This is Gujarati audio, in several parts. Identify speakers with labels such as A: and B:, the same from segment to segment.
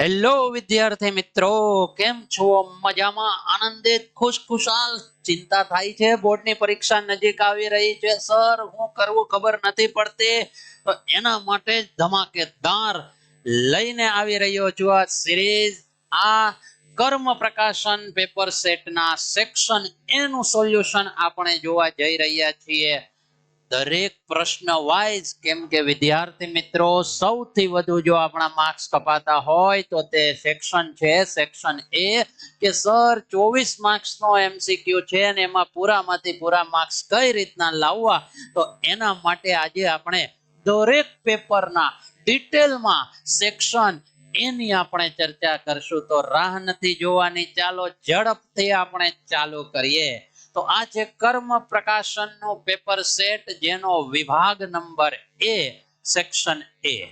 A: હેલો વિદ્યાર્થી મિત્રો. કેમ છો? મજામાં? આનંદિત ખુશખુશાલ ચિંતા થાય છે? બોર્ડની પરીક્ષા નજીક આવી રહી છે, સર. હું કરવું ખબર નથી પડતી. તો એના માટે જ ધમાકેદાર લઈને આવી રહ્યો છું આ સિરીઝ. આ કર્મ પ્રકાશન પેપર સેટના સેક્શન એનું સોલ્યુશન આપણે જોવા જઈ રહ્યા છીએ. દરેક પ્રશ્ન વાઇઝ કેમ કે વિદ્યાર્થી મિત્રો, સૌથી વધુ જો આપણા માર્ક્સ કપાતા હોય તો તે સેક્શન છે. સેક્શન એ કે સર ચોવીસ માર્ક્સ નો એમસીક્યુ છે અને એમાં પૂરામાંથી પૂરા માર્ક્સ કઈ રીતના લાવવા? તો એના માટે આજે આપણે દરેક પેપરના ડિટેલમાં સેક્શન એની આપણે ચર્ચા કરશું. તો રાહ નથી જોવાની. ચાલો ઝડપથી આપણે ચાલુ કરીએ. તો આ છે કર્મ પ્રકાશનનું પેપર સેટ, જેનો વિભાગ નંબર એ, સેક્શન એ.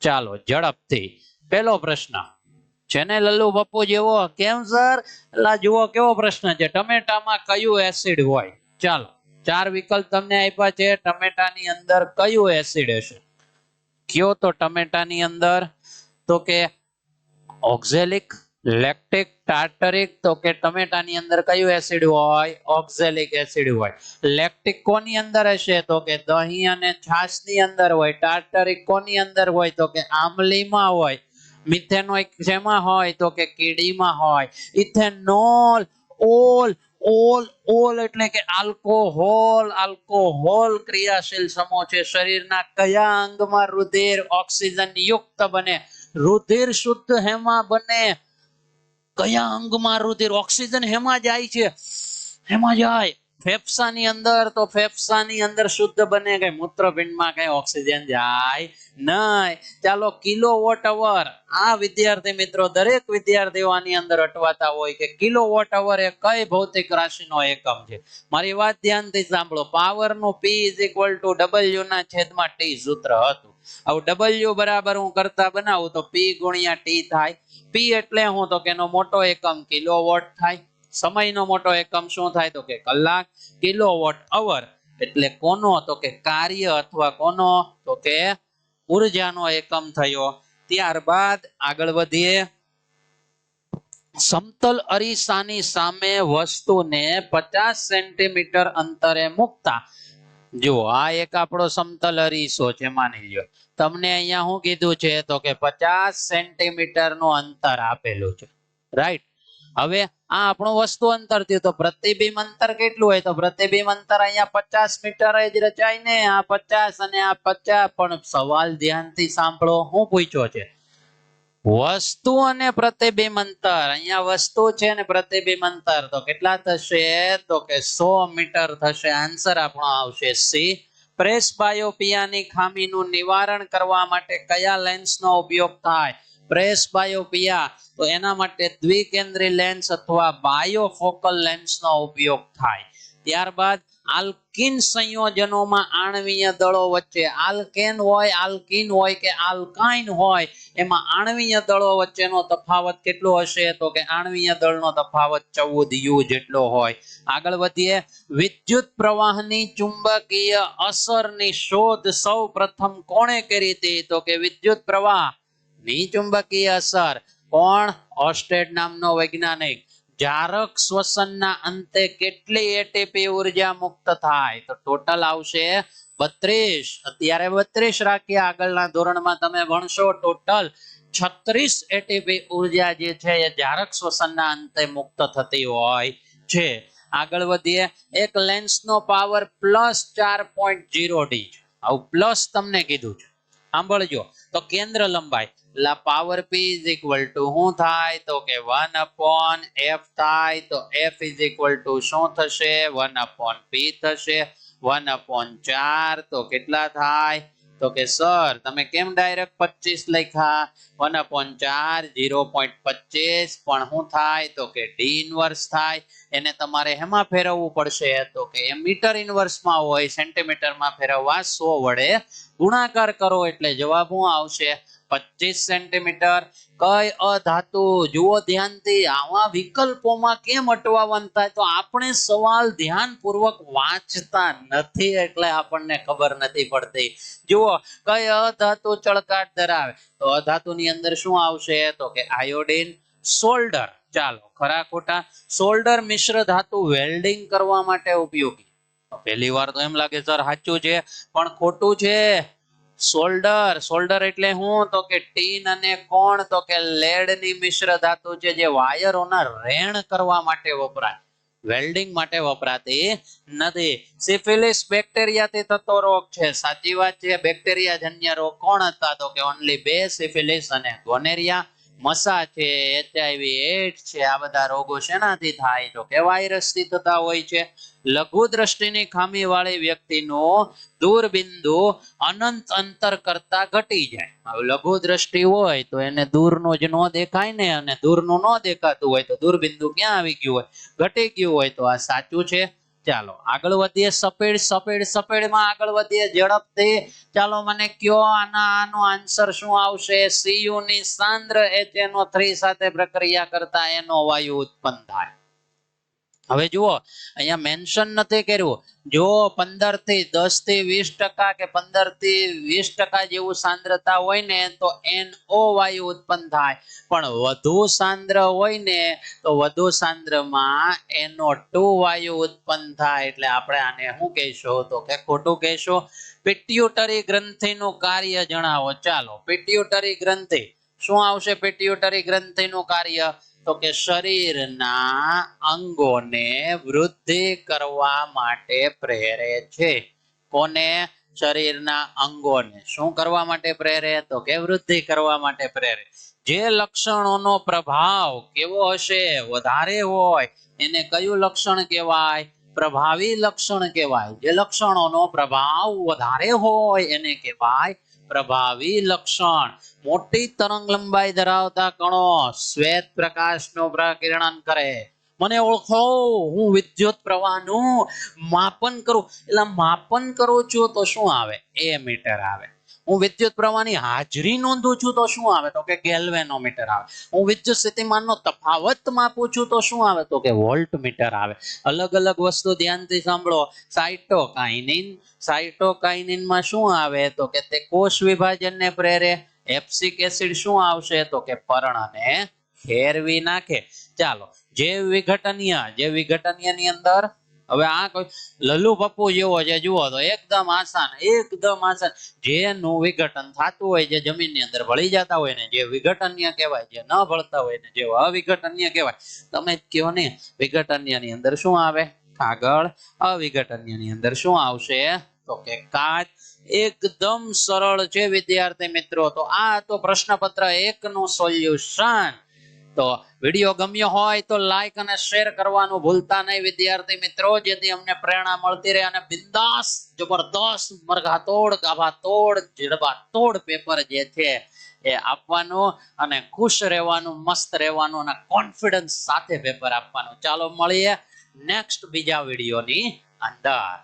A: ચાલો, ઝડપથી. પહેલો પ્રશ્ન. છે ને લલ્લુ પપ્પુ જેવો, કેમ સર? લા, જુઓ, કેવો પ્રશ્ન છે? ટમેટામાં કયું એસિડ હોય? ચાલો, ચાર વિકલ્પ તમને આપ્યા છે. ટમેટાની અંદર કયું એસિડ હશે? કયો તો ટમેટાની અંદર? તો કે ઓક્ઝેલિક લેક્ટિક ટાર્ટરિક તો કે ટમેટાની અંદર કયું એસિડ હોય? ઓક્ઝેલિક એસિડ હોય. લેક્ટિક કોની અંદર હશે? તો કે દહીં અને છાશની અંદર હોય. ટાર્ટરિક કોની અંદર હોય? તો કે આમલીમાં હોય. મિથેનોઇક જેમાં હોય? તો કે કીડીમાં હોય. ઇથેનોલ ઓલ ઓલ ઓલ એટલે કે આલ્કોહોલ આલ્કોહોલ ક્રિયાશીલ સમૂહ છે. શરીરના કયા અંગમાં રુધિર ઓક્સિજન યુક્ત બને? રુધિર શુદ્ધ હેમાં બને? કયા અંગમાં રુધિર ઓક્સિજન હેમાં જાય છે? હેમાં જાય. ફેફસાની અંદર તો ફેફસાની અંદર શુદ્ધ બને કે મૂત્રપિંડમાં કઈ ઓક્સિજન જાય નહીં. ચાલો કિલો વોટ અવર આ વિદ્યાર્થી મિત્રો દરેક વિદ્યાર્થીઓ આની અંદર અટવાતા હોય કે કિલો વોટ અવર એ કઈ ભૌતિક રાશિનો એકમ છે? મારી વાત ધ્યાનથી સાંભળો. પાવરનું P is equal to W ના છેદમાં ટી સૂત્ર હતું. આવું ડબલ્યુ બરાબર હું કરતા બનાવું તો પી ગુણ્યા ટી થાય. પી એટલે હું તો કે મોટો એકમ કિલો થાય. સમયનો મોટો એકમ શું થાય તો કે કલાક કિલો અવર એટલે કોનો તો કે કાર્ય અથવા કોનો તો કે ઉર્જાનો એકમ થયો. ત્યારબાદ આગળ વધીએ. સમતલ અરીસાની સામે વસ્તુને પચાસ સેન્ટીમીટર અંતરે મૂકતા. જો આ એક આપણો સમતલ અરીસો છે, માની લ્યો. તમને અહીંયા શું કીધું છે તો કે પચાસ સેન્ટીમીટરનું અંતર આપેલું છે. રાઈટ હવે આ આપણું વસ્તુ અંતર થયું, તો પ્રતિબિંબ અંતર કેટલું હોય? તો પ્રતિબિંબ અંતર અહીંયા પચાસ મીટર જ રચાય ને, આ પચાસ અને આ પચાસ. પણ સવાલ ધ્યાનથી સાંભળો, હું પૂછ્યો છે વસ્તુ અને પ્રતિબિંબ અંતર અહીંયા વસ્તુ છે અને પ્રતિબિંબ અંતર તો કેટલા થશે? તો કે સો મીટર થશે. આન્સર આપણો આવશે સી. પ્રેસ બાયોપિયાની ખામીનું નિવારણ કરવા માટે કયા લેન્સનો ઉપયોગ થાય? Presbyopia. તો એના માટે દ્વિકેન્દ્રી લેન્સ અથવા બાયોફોકલ લેન્સનો ઉપયોગ થાય. ત્યારબાદ આલ્કિન સંયોજનોમાં આણવીય દળો વચ્ચે આલ્કેન હોય, આલ્કિન હોય કે આલ્કાઇન હોય, એમાં આણવીય દળો વચ્ચેનો તફાવત કેટલો હશે તો કે આણવીય દળનો તફાવત ચૌદ યુ જેટલો હોય. આગળ વધીએ. વિદ્યુત પ્રવાહની ચુંબકીય અસરની શોધ સૌ પ્રથમ કોણે કરી હતી તો કે વિદ્યુત પ્રવાહની ચુંબકીય અસર કોણ? ઓસ્ટેડ નામનો વૈજ્ઞાનિક. જારક શ્વસનના અંતે કેટલી એટીપી ઊર્જા મુક્ત થાય? તો ટોટલ આવશે બત્રીસ. અત્યારે બત્રીસ રાખીએ આગળના ધોરણમાં તમે ભણશો. ટોટલ છત્રીસ એટીપી ઊર્જા જે છે એ જારક શ્વસનના અંતે મુક્ત થતી હોય છે. આગળ વધીએ. એક લેન્સનો પાવર પ્લસ ચાર પોઈન્ટ જીરો ડી આવું પ્લસ તમને કીધું છે. સાંભળજો. તો કેન્દ્ર લંબાઈ. લા power p is equal to શું થાય તો કે 1 અપોન f થાય તો f ઇઝ ઇક્વલ ટુ શું થશે? 1 અપોન p થશે. 1 અપોન 4 તો કેટલા થાય? તો કે સર તમે કેમ ડાયરેક્ટ પચીસ લખ્યા? વન અપોન ચાર ઝીરો પોઈન્ટ પચીસ, પણ શું થાય તો કે d ઇન્વર્સ થાય. એને તમારે હેમાં ફેરવવું પડશે? તો કે એ મીટર ઇનવર્સમાં હોય સેન્ટીમીટરમાં ફેરવવા સો વડે ગુણાકાર કરો એટલે જવાબ શું આવશે? પચીસ સેન્ટીમીટર. કઈ અધાતુ? જુઓ ધ્યાનથી, આવા વિકલ્પોમાં કેમ અટવાવન થાય? તો આપણે સવાલ ધ્યાનપૂર્વક વાંચતા નથી એટલે આપણને ખબર નથી પડતી. જુઓ, કઈ અધાતુ ચળકાટ ધરાવે? તો અધાતુની અંદર શું આવશે? તો કે આયોડિન સોલ્ડર. ચાલો, ખરા ખોટા. સોલ્ડર મિશ્ર ધાતુ વેલ્ડિંગ કરવા માટે ઉપયોગી. પહેલી વાર તો એમ લાગે, સર, સાચું છે, પણ ખોટું છે. સોલ્ડર સોલ્ડર એટલે હું? તો કે ટીન અને કોણ? તો કે લેડની મિશ્ર ધાતુ છે જે વાયરોના રેણ કરવા માટે વપરાય. વેલ્ડિંગ માટે વપરાતી નથી. સિફિલિસ બેક્ટેરિયાથી થતો રોગ છે. સાચી વાત છે. બેક્ટેરિયા જન્ય રોગ કોણ હતા? તો કે ઓનલી બે સિફિલિસ અને ગોનેરિયા મસા છે એચઆઈવી એડ છે, આ બધા રોગો શેનાથી થાય? તો કે વાયરસથી થતા હોય છે. લઘુ દ્રષ્ટિની ખામી વાળી વ્યક્તિનો દૂરબિંદુ અનંત અંતર કરતા ઘટી જાય. લઘુ દ્રષ્ટિ હોય તો એને દૂરનું જ ન દેખાય ને, અને દૂરનું ન દેખાતું હોય તો દૂરબિંદુ ક્યાં આવી ગયું હોય? ઘટી ગયું હોય તો આ સાચું છે. ચાલો, આગળ વધીએ સફેદ સફેદમાં આગળ વધીએ ઝડપથી. ચાલો, મને કયો આના, આનો આન્સર શું આવશે? સીયુ ની સાંદ્ર એચ એનો થ્રી સાથે પ્રક્રિયા કરતા એનો વાયુ ઉત્પન્ન થાય. હવે જુઓ, અહીંયા મેન્શન નથી કર્યું. જો પંદરથી દસથી વીસ ટકા કે પંદરથી વીસ ટકા જેવું સાંદ્રતા હોય ને, તો એનઓ વાયુ ઉત્પન્ન થાય. પણ વધુ સાંદ્ર હોય ને, તો વધુ સાંદ્રમાં NO2 વાયુ ઉત્પન્ન થાય. એટલે આપણે આને શું કહીશું? તો કે ખોટું કહીશું? પિટ્યુટરી ગ્રંથિનું કાર્ય જણાવો. ચાલો પિટ્યુટરી ગ્રંથિ. શું આવશે પિટ્યુટરી ગ્રંથિનું કાર્ય? તો કે શરીરના અંગોને વૃદ્ધિ કરવા માટે પ્રેરે છે. કોને? શરીરના અંગોને. શું કરવા માટે પ્રેરે? તો કે વૃદ્ધિ કરવા માટે પ્રેરે. જે લક્ષણોનો પ્રભાવ કેવો હશે? વધારે હોય. એને કયું લક્ષણ કહેવાય? પ્રભાવી લક્ષણ કહેવાય. જે લક્ષણોનો પ્રભાવ વધારે હોય એને કહેવાય પ્રભાવી લક્ષણ. મોટી તરંગ લંબાઈ ધરાવતા કણો શ્વેત પ્રકાશનું પ્રકિરણન કરે. મને ઓળખો, હું વિદ્યુત પ્રવાહનું માપન કરું. એટલે માપન કરું છું તો શું આવે? એ મીટર આવે. હું વિદ્યુત પ્રવાહની હાજરી નોંધું છું તો શું આવે? તો કે ગેલ્વેનોમીટર આવે. હું વિદ્યુત સ્થિતિમાનનો તફાવત માપું છું તો શું આવે? તો કે વોલ્ટમીટર આવે. અલગ અલગ વસ્તુ ધ્યાનથી સાંભળો. સાઇટોકાઇનિન સાઇટોકાઇનિનમાં શું આવે? તો કે તે કોષ વિભાજનને પ્રેરે. એપ્સિક એસિડ શું આવશે? તો કે પર્ણને ખેરવી નાખે. ચાલો, જે વિઘટનીય જૈવ વિઘટનીયની અંદર હવે આ કોઈ લલ્લુ પપ્પુ જેવો છે, જુઓ તો એકદમ આસાન એકદમ આસાન. જેનું વિઘટન થતું હોય જે જમીનની અંદર ભળી જતા હોય ને, જે વિઘટન્ય કહેવાય, જે ન ભળતા હોય ને જે અવિઘટનીય કહેવાય. તમે જ કહો ને, વિઘટનીયની અંદર શું આવે? કાગળ. અવિઘટનીયની અંદર શું આવશે? તો કે કાચ. એકદમ સરળ છે, વિદ્યાર્થી મિત્રો. તો આ તો પ્રશ્નપત્ર એક નું સોલ્યુશન તો વીડિયો ગમ્યો હોય તો લાઈક અને શેર કરવાનું ભૂલતા નહીં, વિદ્યાર્થી મિત્રો. જેથી અમને પ્રેરણા મળતી રહે અને બિંદાસ, જબરદસ્ત, મરઘાતોડ, ગાભાતોડ જડબાતોડ પેપર જે છે એ આપવાનું અને ખુશ રહેવાનું, મસ્ત રહેવાનું અને કોન્ફિડન્સ સાથે પેપર આપવાનું. ચાલો મળીએ નેક્સ્ટ બીજા વિડીયોની અંદર.